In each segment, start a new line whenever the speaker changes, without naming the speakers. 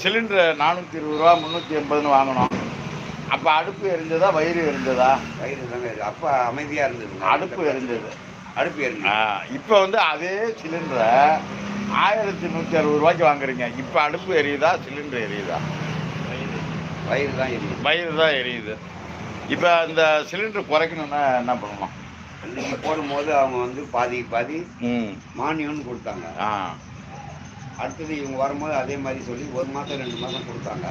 Cylinder நானூற்றி இருபது ரூபா முந்நூற்றி எண்பதுன்னு வாங்கினோம் அப்போ அடுப்பு எரிஞ்சதா வயிறு எரிஞ்சதா?
வயிறு தாங்க. அப்ப அமைதியா இருந்தது.
அடுப்பு எரிஞ்சது.
அடுப்பு எரிஞ்சு
இப்போ வந்து அதே சிலிண்டரை ஆயிரத்தி நூற்றி அறுபது ரூபாய்க்கு வாங்குறீங்க. இப்போ அடுப்பு எரியுதா சிலிண்டர் எரியுதா?
வயிறு தான் எரியுது.
வயிறு தான் எரியுது. இப்போ இந்த சிலிண்டர் குறைக்கணும்னா என்ன பண்ணணும்
போடும்போது அவங்க வந்து பாதி பாதி மானியம்னு கொடுத்தாங்க.
ஆ.
அடுத்தது இவங்க வரும்போது அதே மாதிரி சொல்லி ஒரு மாதம் ரெண்டு மாதம் கொடுத்தாங்க.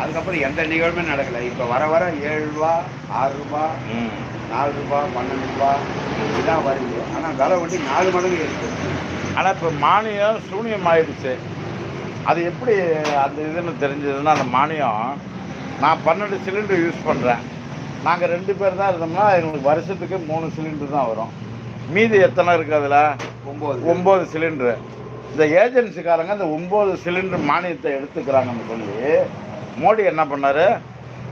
அதுக்கப்புறம் எந்த நிகழ்வுமே நடக்கலை. இப்போ வர வர ஏழு ரூபா ஆறு ரூபா நாலு ரூபா பன்னெண்டு ரூபா இதுதான் வருது. ஆனால் விலை வண்டி நாலு மடங்கு இருக்கு.
ஆனால் இப்போ மானியம் சூனியம் ஆயிடுச்சு. அது எப்படி அந்த இதுன்னு தெரிஞ்சதுன்னா அந்த மானியம் நான் பன்னெண்டு சிலிண்டர் யூஸ் பண்ணுறேன் நாங்கள் ரெண்டு பேர் தான் இருந்தோம்னா எங்களுக்கு வருஷத்துக்கு மூணு சிலிண்டர் தான் வரும். மீதி எத்தனை இருக்குது அதில்?
ஒம்பது.
ஒம்பது சிலிண்டரு. இந்த ஏஜென்சிக்காரங்க இந்த ஒம்பது சிலிண்டர் மானியத்தை எடுத்துக்கிறாங்கன்னு சொல்லி. மோடி என்ன பண்ணார்?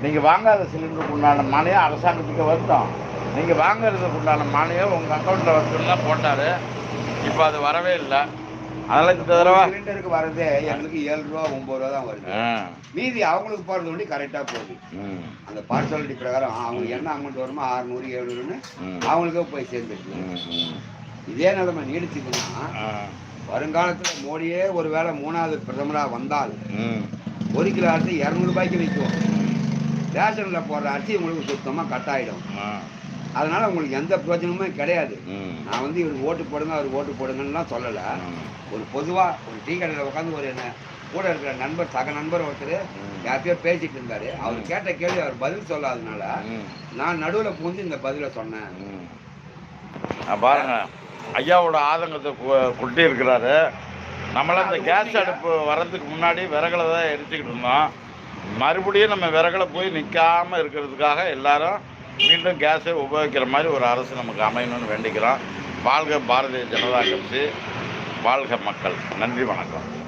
நீங்கள் வாங்காத சிலிண்டருக்கு உண்டான மானியம் அரசாங்கத்துக்கு வரட்டும் நீங்கள் வாங்குறதுக்கு உண்டான மானியம் உங்கள் அக்கௌண்ட்டில் வரட்டும்னா போட்டார். இப்போ அது வரவே இல்லை. அதனால் இந்த தடவை
சிலிண்டருக்கு வரதே எங்களுக்கு ஏழு ரூபா ஒம்பது ரூபா தான் வருது. மீதி அவங்களுக்கு போகிறது வண்டி கரெக்டாக போகுது. அந்த பார்சாலிட்டி பிரகாரம் அவங்களுக்கு என்ன அமௌண்ட் வருமோ அறுநூறு எழுநூறுன்னு
ம்,
அவங்களுக்கே போய் சேர்ந்துருக்கு. இதே நிலைமை
ஆ,
வருங்காலத்தில் மோடியே ஒரு வேளை மூணாவது பிரதமராக வந்தால் ஒரு கிலோ அரிசி இரநூறுபாய்க்கு விற்கும். ரேஷனில் போடுற அரிசி உங்களுக்கு சுத்தமாக கட் ஆகிடும் அதனால் உங்களுக்கு எந்த பிரயோஜனமுமே கிடையாது. நான் வந்து இவருக்கு ஓட்டு போடுங்க அவர் ஓட்டு போடுங்கன்னுலாம் சொல்லலை. ஒரு பொதுவாக ஒரு டீ கடையில் உட்காந்து ஒரு என்ன கூட இருக்கிற நண்பர் சக நண்பர் ஒருத்தர். யார்கிட்டயோ பேசிட்டு இருந்தாரு. அவர் கேட்ட கேள்வி அவர் பதில் சொல்லாதனால. நான் நடுவில் புகுந்து இந்த பதிலை சொன்னேன்.
பாருங்க. ஐயாவோட ஆதங்கத்தை கொட்டி இருக்கிறாரு நம்மளாம் இந்த கேஸ் அடுப்பு வர்றதுக்கு முன்னாடி விறகுல தான் எரிச்சுக்கிட்டு இருந்தோம். மறுபடியும் நம்ம விறகுல போய் நிற்காமல் இருக்கிறதுக்காக எல்லாரும் மீண்டும் கேஸை உபயோகிக்கிற மாதிரி ஒரு அரசு நமக்கு அமையணும்னு வேண்டிக்கிறோம். வாழ்க பாரதிய ஜனதா கட்சி. வாழ்க மக்கள். நன்றி வணக்கம்.